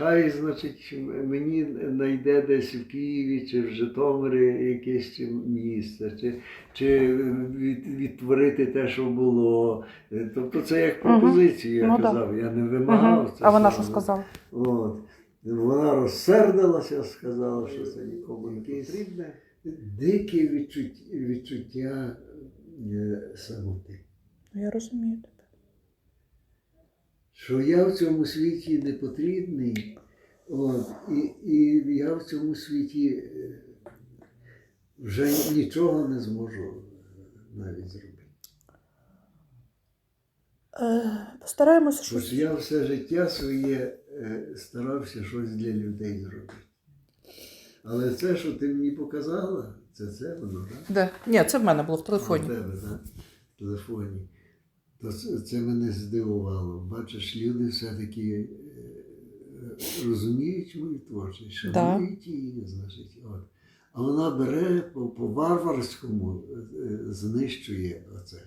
хай, значить, мені знайде десь в Києві чи в Житомирі якесь місце, чи, чи від, відтворити те, що було. Тобто це як пропозицію, я Ну, казав, я не вимагав. Мгм. це А вона що сказала? От. Вона розсердилася, сказала, що це нікому не потрібне. Дике відчуття, відчуття е, самоти. Ну, Я розумію тебе. Що я в цьому світі не потрібний, от, і, і я в цьому світі е, вже нічого не зможу е, навіть зробити. Е, постараємося Тож щось. я все життя своє старався щось для людей зробити. Але це, що ти мені показала, це це воно, так? Де? Ні, це в мене було в телефоні. тебе, так? В телефоні. То це, мене здивувало. Бачиш, люди все-таки е, розуміють мою творчість, Да. шанують її, значить. От. А вона бере по, по варварському, е, знищує оце.